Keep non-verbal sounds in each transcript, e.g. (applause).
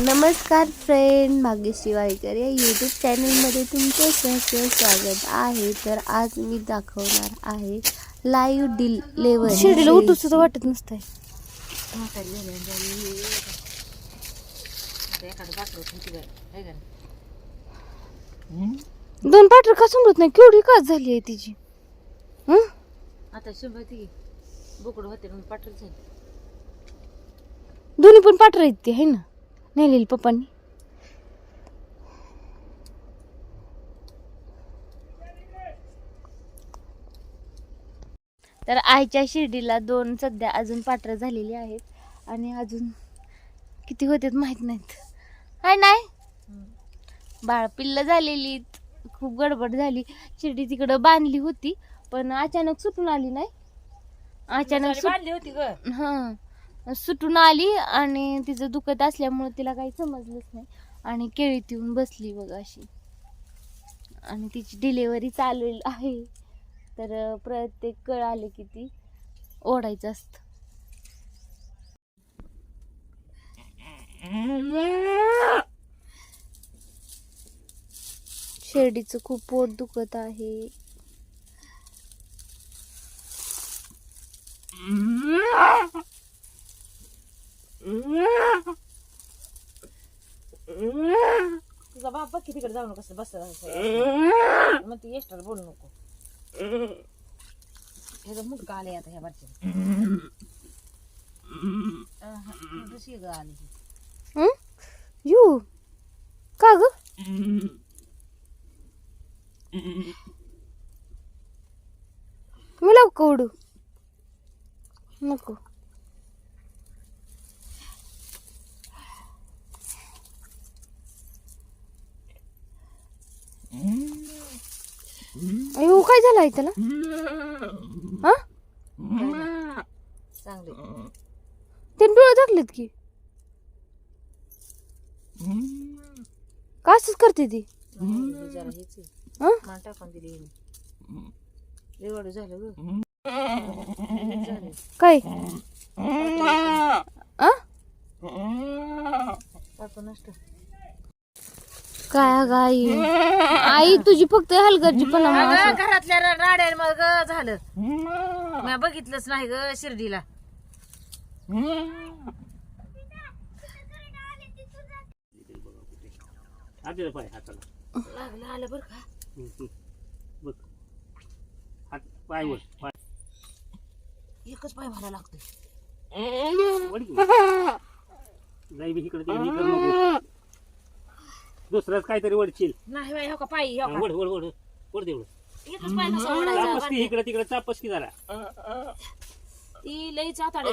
नमस्कार फ्रेंड भाग्यश्री वाईकर या यूट्यूब चॅनलमध्ये तुमचं सहर्ष स्वागत आहे. तर आज मी दाखवणार आहे लाईव्ह डिलेवर शिर्डीला उठू सुद्धा वाटत नसतंय. दोन पाटर का समजत नाही? केवढी काच झाली आहे तिची? हं? आता शंभर ती बोकड होते म्हणून पाठवलं जाईल दोन्ही पण पाटर आहेत ती आहे ना? नेलेली पप्पांनी. तर आईच्या शिर्डीला दोन सध्या अजून पात्र झालेली आहेत आणि अजून किती होतात माहीत नाहीत. हाय नाही बाळ पिल्ल झालेली खूप गडबड झाली. शिर्डी तिकडं बांधली होती पण अचानक सुटून आली नाही. अचानक बांधली होती ग. हां. सुटून आली आणि तिचं दुखत असल्यामुळे तिला काही समजलंच नाही. आणि केळीत येऊन बसली बघ अशी. आणि तिची डिलेवरी चालू आहे. तर प्रत्येक कळ आले की ती ओढायचं असतं. शेरडीचं खूप पोट दुखत आहे. (laughs) तुझा बाप बघ तिकडे जाऊ नको बस मग ती एक्स्ट्रा बोलू नको. हे तर मुटका आले आता ह्या बारच्या कशी ग आली यू? का ग? मी लवकर उडू नको. अयो काय झालं आहे त्याला हा? चांगले. त्याने डोळे टाकलेत की. का असंच करते ती? जरा हेच. हं? टाकून दिली हिने. लय वाढू झालं ग. झालं. काय आ टाकू नष्ट काय अगं आई? आई तुझी फक्त हलगर्जीपणा अगं, घरातल्या रा- राड्या मग झालं. मी बघितलंच नाही ग शिर्डीला. आधी पाय हाताला लागलं आलं बरं का? हम्म, हम्म. बघ. हात पाय वर पाय. एकच पाय मला लागतोय. की. (laughs) बी इकडे तिकडे इकडे नको. दुसराच काहीतरी वडशील. नाही बाई हो का? पायी हो का? वड वड वड. वड तेवढं एकच पाय नसा ओढायचा चापस की इकडे तिकडे चापस की जरा. ती लई चाताडे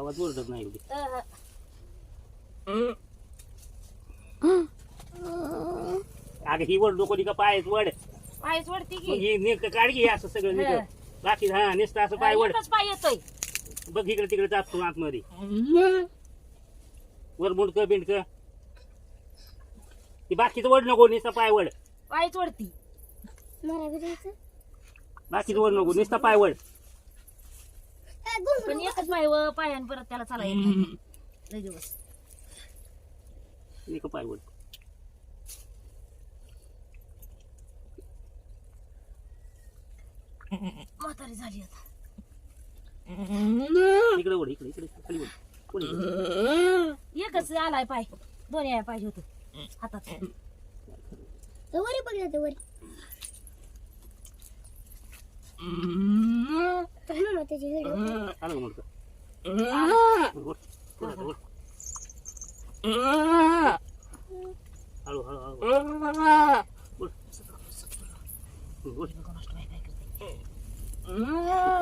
ओरडत नाही एवढी. अगं ही वड नको का पायच वड. पायच वडती मग की ही नेक काढ की असं सगळं हा. बाकी हा नुसतं असं पाय वड. एकच पाय येतोय. बघ इकडे तिकडे चापतो आतमध्ये. वर मुंडक बिंडक. ती बाकीचं वड नको नुसता पाय वड. पायच वडती. बाकीचं वड नको नुसता पाय वड. पण एकच पाय व पायान परत त्याला चाला येत नाही. लई दिवस. एक पाय वड. म्हातारी झाली आता. इकडे वड इकडे इकडे खाली वड. इकडे. एकच आलाय पाय. दोन्ही आहे पाहिजे होत. हातात. वरी बघ ना वरी. हळू हळू.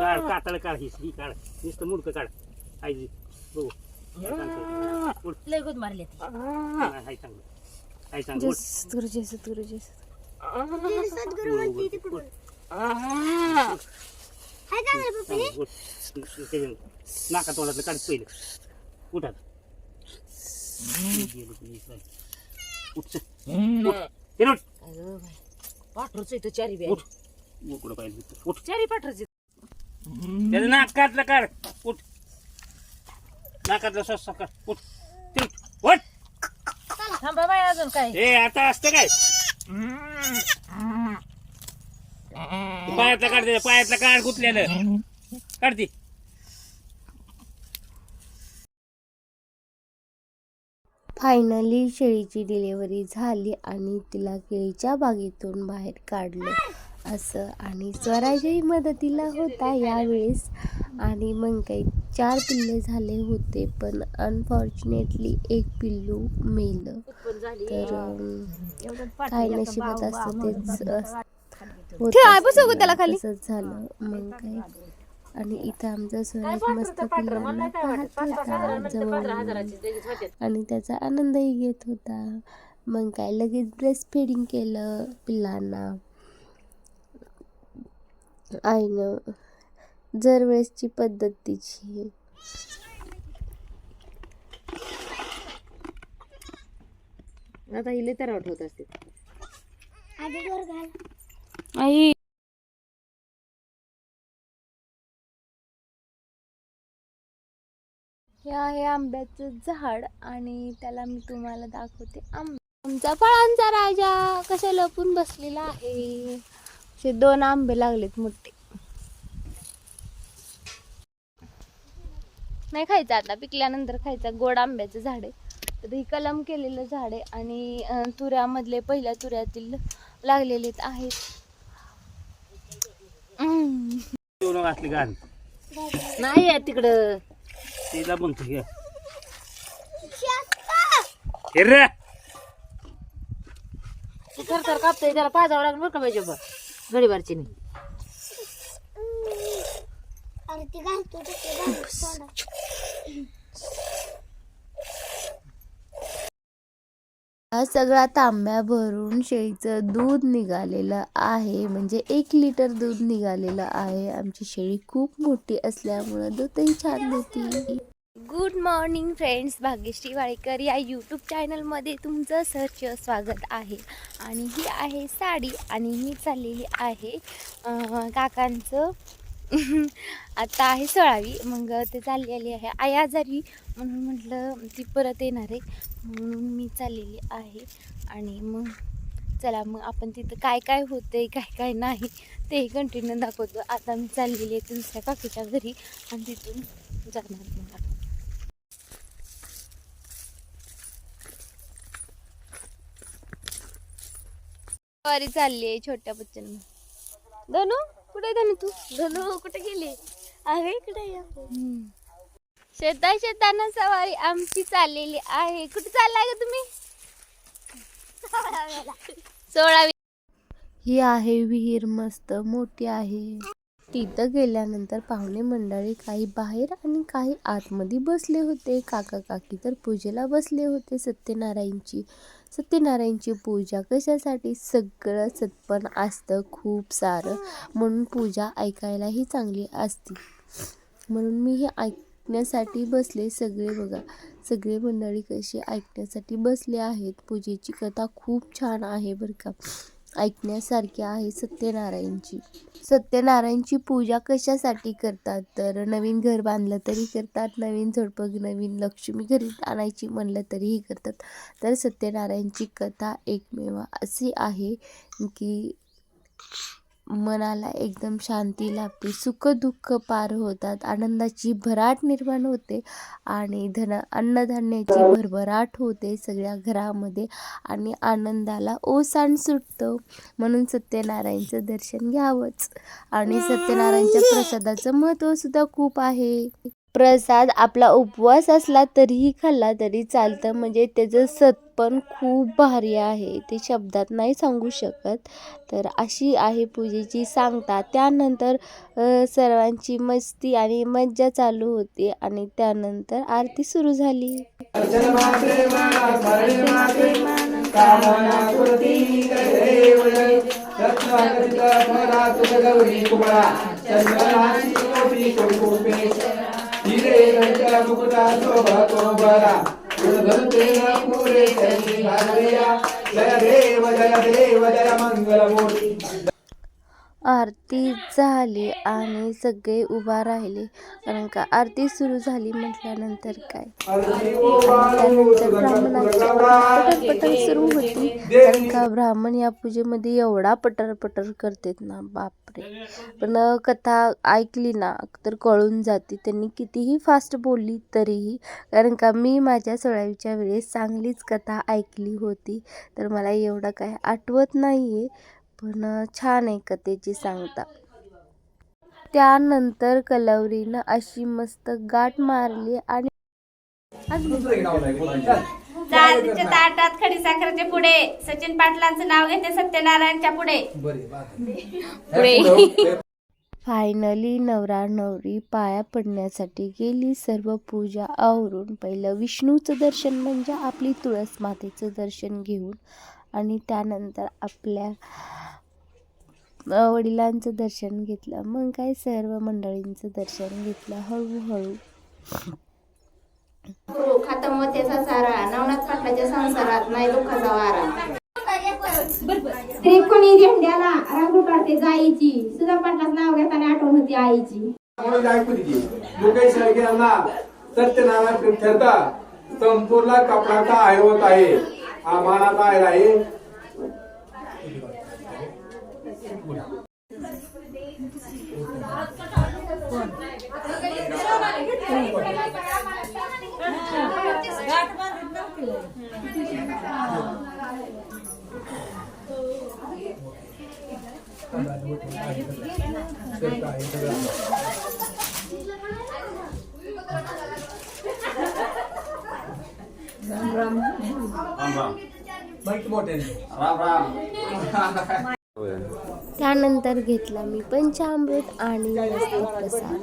काढ कातळ काढ ही ही काढ. नुसतं मुडकं काढ. आई बघू. लय गुद मारली ती. हाय हाय चांगलं वड. सद्गुरु जय सद्गुरु जय सद्गुरु. त्याच्यानं नाका तोंडातलं काढ पहिलं. उठ पाठरूच चारी उठ. पाहिजे. उठ. चारी पाठरूच त्याचं नाक काढलं काढ. उठ. नाकातला श्वास कर उठ. चल, उठ. थांबा बाई अजून काय? ए आता असतं काय? पायातला काढ त्याच्या पायातला काढ गुतलेलं. काढती फायनली शेळीची डिलिव्हरी झाली आणि तिला केळीच्या बागेतून बाहेर काढलं. असं. आणि स्वराजही मदतीला होता यावेळेस. आणि मग काही चार पिल्ले झाले होते पण अनफॉर्च्युनेटली एक पिल्लू मेलं. तर काय नशिबात असतं तेच असतं. होत त्याला खाली. तसंच झालं. मग काय? आणि इथं आमचा स्वराज मस्त पिल्लांना पाहत होता जवळ आणि त्याचा आनंदही घेत होता. मग काय लगेच ब्रेस्ट फिडिंग केलं पिल्लांना. आईनं दरवेळेसची पद्धत तिची. आता हिले तर होत असते आई. हे आहे आंब्याचं झाड आणि त्याला मी तुम्हाला दाखवते. आंबा आमचा फळांचा राजा कशा लपून बसलेला आहे? असे दोन आंबे लागलेत मोठे. नाही खायचं आता पिकल्यानंतर खायचं. गोड आंब्याचं झाड आहे. तर ही कलम केलेलं झाड आहे आणि तुऱ्यामधले पहिल्या तुऱ्यातील लागलेले आहेत. घाण नाही आहे तिकडं. तिला म्हणतो घे. हे रे! ते थर थर कापतोय त्याला पाजावं लागलं बरं का पाहिजे बा गडीबारची नाही हा सगळा तांब्या भरून शेळीचं दूध निघालेलं आहे. म्हणजे एक लिटर दूध निघालेलं आहे. आमची शेळी खूप मोठी असल्यामुळं दूधही छान देते. Good morning friends Bhagyashree Walekar या यूट्यूब चॅनलमध्ये तुमचं सहर्ष स्वागत आहे. आणि ही आहे साडी आणि मी चाललेली आहे काकांचं. (laughs) आता आहे सोळावी. मग ते चाललेली आहे. आई आजारी म्हणून म्हटलं ती परत येणार आहे. म्हणून मी चाललेली आहे. आणि मग चला मग आपण तिथं काय काय होतंय काय काय नाही तेही कंटिन्यू दाखवतो. आता मी चाललेली आहे दुसऱ्या काकीच्या घरी आणि तिथून जाणार वारी चालली आहे छोट्या बच्चन धनू कुठे धनू तू? धनू कुठे गेली? आहे इकडे या. शेता शेताना सवारी आमची चाललेली आहे. कुठे चाललाय का तुम्ही? सोळावी ही आहे विहीर मस्त मोठी आहे. तिथं गेल्यानंतर पाहुणे मंडळी काही बाहेर आणि काही आतमध्ये बसले होते. काका काकी तर पूजेला बसले होते सत्यनारायणची. सत्यनारायणची पूजा कशासाठी? सगळं सत्पण असतं खूप सारं. म्हणून पूजा ऐकायलाही चांगली असते. म्हणून मी हे ऐकण्यासाठी बसले. सगळे बघा सगळे मंडळी कशी ऐकण्यासाठी बसले आहेत. पूजेची कथा खूप छान आहे बरं का. ऐकण्यासारखी आहे सत्यनारायणची. सत्यनारायणची पूजा कशासाठी करतात? तर नवीन घर बांधलं तरी करतात नवीन झोडपं नवीन लक्ष्मी घरी आणायची म्हणलं तरीही करतात. तर सत्यनारायणची कथा एकमेव अशी आहे की मनाला एकदम शांती लाभते. सुख दुःख पार होतात. आनंदाची भराट निर्माण होते आणि धन अन्नधान्याची भरभराट होते सगळ्या घरामध्ये आणि आनंदाला ओसाण सुटतं. म्हणून सत्यनारायणचं दर्शन घ्यावंच आणि सत्यनारायणच्या प्रसादाचं महत्त्व सुद्धा खूप आहे. प्रसाद आपला उपवास असला तरीही खाल्ला तरी चालतं. म्हणजे त्याचं सतपण खूप भारी आहे. ते शब्दात नाही सांगू शकत. तर अशी आहे पूजेची सांगता. त्यानंतर सर्वांची मस्ती आणि मज्जा चालू होती आणि त्यानंतर आरती सुरू झाली. धीरे रचा मुकुटा शोभा तोबरा गुणधन तेरा पूरे चली लहरिया जय देव जय देव जय मंगलमूर्ति आरती झाली आणि सगळे उभा राहिले. कारण का आरती सुरू झाली म्हटल्यानंतर काय? त्यानंतर ब्राह्मणांची पटरपटर पटर सुरू होती. कारण का ब्राह्मण या पूजेमध्ये एवढा पटर पटर करतात ना बापरे. पण कथा ऐकली ना तर कळून जाते. त्यांनी कितीही फास्ट बोलली तरीही कारण का मी माझ्या सोळावीच्या वेळेस चांगलीच कथा ऐकली होती. तर मला एवढं काय आठवत नाही आहे पण छान आहे कथेची सांगता. त्यानंतर कलवरीनं अशी मस्त गाठ मारली आणि चांदीच्या ताटात खडी साखरेच्या पुढे सचिन पाटलांचं नाव घेते सत्यनारायणच्या पुढे. फायनली नवरा नवरी पाया पडण्यासाठी गेली सर्व पूजा आवरून. पहिलं विष्णूचं दर्शन म्हणजे आपली तुळस मातेचं दर्शन घेऊन आणि त्यानंतर आपल्या वडिलांचं दर्शन घेतलं मग काय सर्व मंडळींचं दर्शन घेतलं हळूहळू. खातमतेचा सारा नवनाथ पाटलाच्या संसारात नाही दुःखाचा वारा. झेंड्याला काढते सुधा पाटलाच नाव घेताना आठवण होती आईची. ठरता संपूर्ण कपडाचा आहे. आम्हाला काय आहे आहे (laughs) त्यानंतर घेतला मी पंचामृत आणि प्रसाद.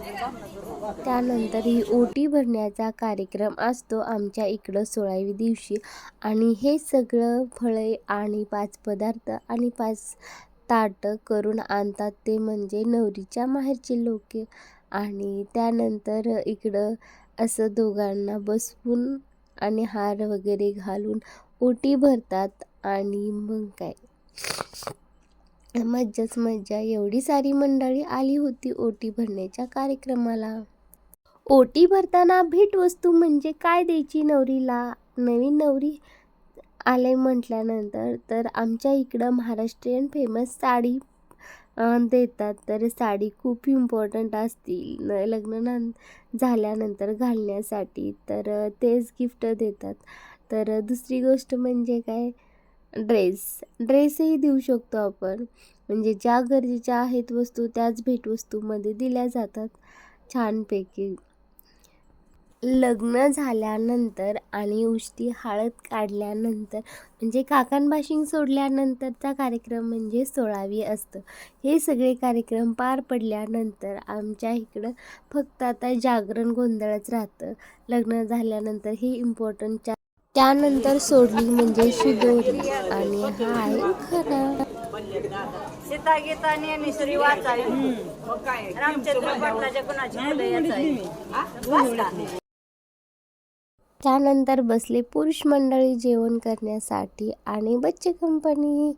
त्यानंतर ही ओटी भरण्याचा कार्यक्रम असतो आमच्या इकडं सोळावी दिवशी. आणि हे सगळं फळे आणि पाच पदार्थ आणि पाच ताटं करून आणतात ते म्हणजे नवरीच्या माहेरचे लोक. आणि त्यानंतर इकडं असं दोघांना बसवून आणि हार वगैरे घालून ओटी भरतात. आणि मग काय? मज्जाच मज्जा. एवढी सारी मंडळी आली होती ओटी भरण्याच्या कार्यक्रमाला. ओटी भरताना भेटवस्तू म्हणजे काय द्यायची नवरीला? नवीन नवरी आले म्हटल्यानंतर तर आमच्या इकडं महाराष्ट्रीयन फेमस साडी देतात. तर साडी खूप इम्पॉर्टंट असती न लग्न झाल्यानंतर घालण्यासाठी तर तेच गिफ्ट देतात. तर दुसरी गोष्ट म्हणजे काय? ड्रेस ड्रेसही देऊ शकतो आपण. म्हणजे ज्या गरजेच्या आहेत वस्तू त्याच भेटवस्तूमध्ये दिल्या जातात छानपैकी. लग्न झाल्यानंतर आणि उष्टी हळद काढल्यानंतर म्हणजे काकांबाशिंग सोडल्यानंतरचा कार्यक्रम म्हणजे सोळावी असतं. हे सगळे कार्यक्रम पार पडल्यानंतर आमच्या इकडं फक्त आता जागरण गोंधळच राहतं. लग्न झाल्यानंतर हे इम्पॉर्टंट त्यानंतर सोडली म्हणजे शिदोरी. आणि हा आहे खरा सीता गीता नेहमी वाचावी रामचंद्र पाटलाच्या कुणाची फुलं याचावी हा? वाचता. त्यानंतर बसले पुरुष मंडळी जेवण करण्यासाठी आणि बच्चे कंपनी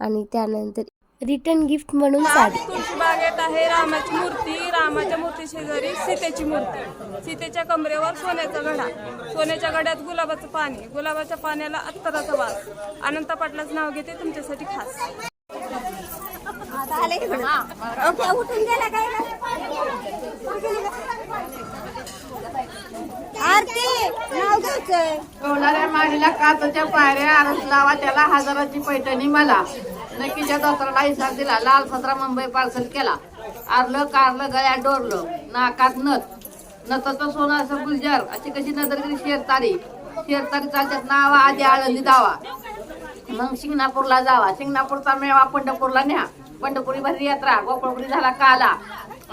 आणि त्यानंतर रिटर्न गिफ्ट म्हणून साडी. बागेत आहे रामाची मूर्ती रामाच्या मूर्ती शेजारी सीतेची मूर्ती. सीतेच्या कमरेवर सोन्याचा घडा सोन्याच्या घड्यात गुलाबाचं पाणी. गुलाबाच्या पाण्याला अत्तराचा वास. अनंत पाटलाचं नाव घेते तुमच्यासाठी खास. होणाऱ्या माडीला काचच्या पायऱ्या आरस लावा त्याला हजाराची पैठणी मला. नक्कीच्या दसराला हिसाब दिला. लाल सतरा मुंबई पार्सल केला. आरलं कारलं गळ्यात डोरलं. नाकात नथ. नथाचं सोनं असं गुलजार. अशी कशी नजरगिरी शेरतारी? शेरतारी चालतात नावा आधी आळंदी दावा मग शिंगणापूरला जावा. शिंगणापूरचा मेळावा पंढरपूरला न्या. पंढरपुरी भरली यात्रा. गोकुळपुरी झाला काला.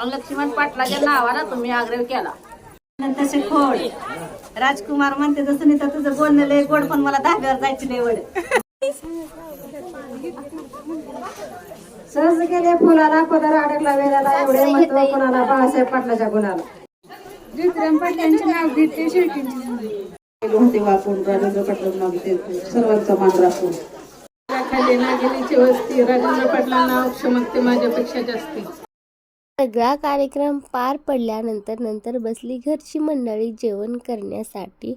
लक्ष्मण पाटलाच्या नावाला तुम्ही आग्रह केला. तसे खोड. राजकुमार म्हणते तसं नाही तुझं बोलणं लय गोड पण मला दहाव्यावर जायची नाही वड. सहज गेले फुलाला पदर अडकला वेळेला एवढे महत्त्व कोणाला? बाळासाहेब पाटलाच्या गुणाला विक्रम पाटलांचे नाव घेते शेळकींची होते वापरून राजेंद्र पाटलाचं नाव घेते सर्वांचा मान राखून. खाली नागिनीची वस्ती राजेंद्र पाटलांना नाव क्षमते माझ्यापेक्षा जास्ती. सगळा कार्यक्रम पार पडल्यानंतर नंतर बसली घरची मंडळी जेवण करण्यासाठी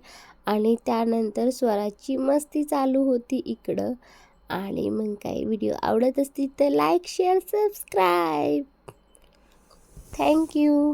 आणि त्यानंतर स्वराची मस्ती चालू होती इकडं. आणि मग काही व्हिडिओ आवडत असतील तर लाईक शेअर सबस्क्राईब थँक्यू